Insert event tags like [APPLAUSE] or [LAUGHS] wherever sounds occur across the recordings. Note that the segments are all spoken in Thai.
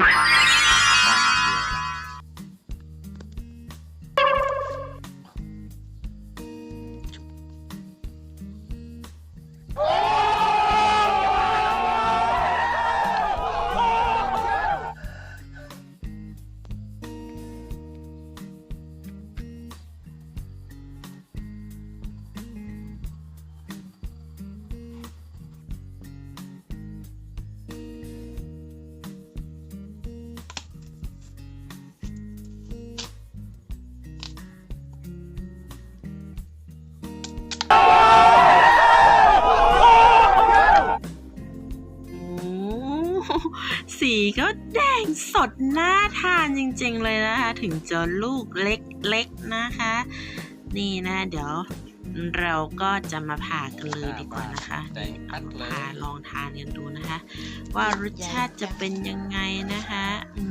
Ah! [LAUGHS] ก็แดงสดน่าทานจริงๆเลยนะคะ ถึงจะลูกเล็กๆนะคะ นี่นะ เดี๋ยวเราก็จะมาผ่ากันเลยดีกว่านะคะแดงเอาปัดมาเลยผ่าลองทานกันดูนะคะ ว่ารสชาติจะเป็นยังไงนะคะอื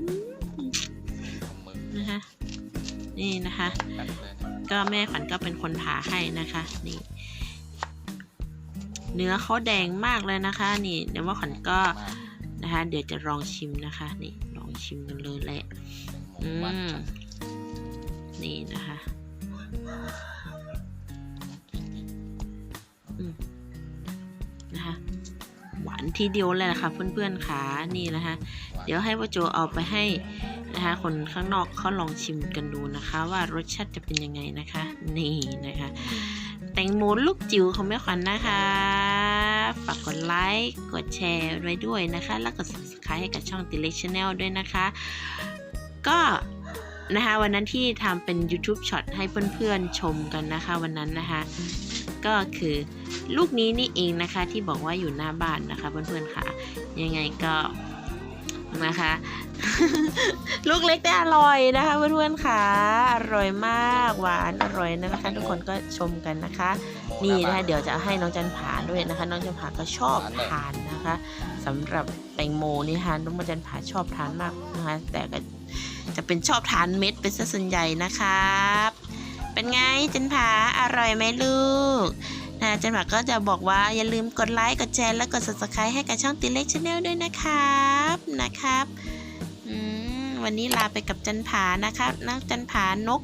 มเอามือนะคะ นี่นะคะปัดเลยนะก็แม่ขวัญก็เป็นคนผ่าให้นะคะ นี่ เนื้อเขาแดงมากเลยนะคะ นี่เดี๋ยวว่าขวัญก็มาก นะคะ เดี๋ยวจะลองชิมนะคะ นี่ลองชิมกันเลยแหละแตงโมอืหวานมจัดนี่นะคะอืมนะคะหวานทีเดียวเลยนะคะเพื่อนๆขานี่นะคะ เดี๋ยวให้พ่อโจเอาไปให้นะคะ คนข้างนอกเขาลองชิมกันดูนะคะ ว่ารสชาติจะเป็นยังไงนะคะ นี่นะคะแต งโมลูกจิ๋วของแม่ขวัญนะคะ ฝากกดไลค์ กดแชร์ไว้ด้วยนะคะ แล้วก็ subscribe ให้กับช่องติเล็กชาแนลด้วยนะคะ ก็นะคะวันนั้นที่ทำเป็น YouTube Short ให้เพื่อนๆชมกันนะคะวันนั้นนะคะ ก็คือลูกนี้นี่เองนะคะที่บอกว่าอยู่หน้าบ้านนะคะเพื่อนๆค่ะ ยังไงก็นะคะ ลูกเล็กแต่อร่อยนะคะเพื่อนๆค่ะ อร่อยมากหวานอร่อยนะคะ ทุกคนก็ชมกันนะคะ นี่นะคะเดี๋ยวจะให้น้องจันผาด้วยนะคะ น้องจันผาก็ชอบทานนะคะสำหรับแตงโมนี่ค่ะน้องจันผาชอบทานมากนะคะ แต่ก็จะเป็นชอบทานเม็ดเป็นซะส่วนใหญ่นะครับเป็นไงจันผาอร่อยไหมลูกนะจันผาก็จะบอกว่าอย่าลืมกดไลค์กดแชร์และกด subscribe ให้กับช่องติเล็กชาแนลด้วยนะครับนะครับ วันนี้ลาไปกับจันผานะครับนักจันผานก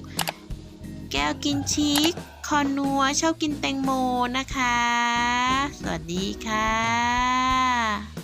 แก้วกินชีสคอนัวชอบกินแตงโมนะคะ สวัสดีค่ะ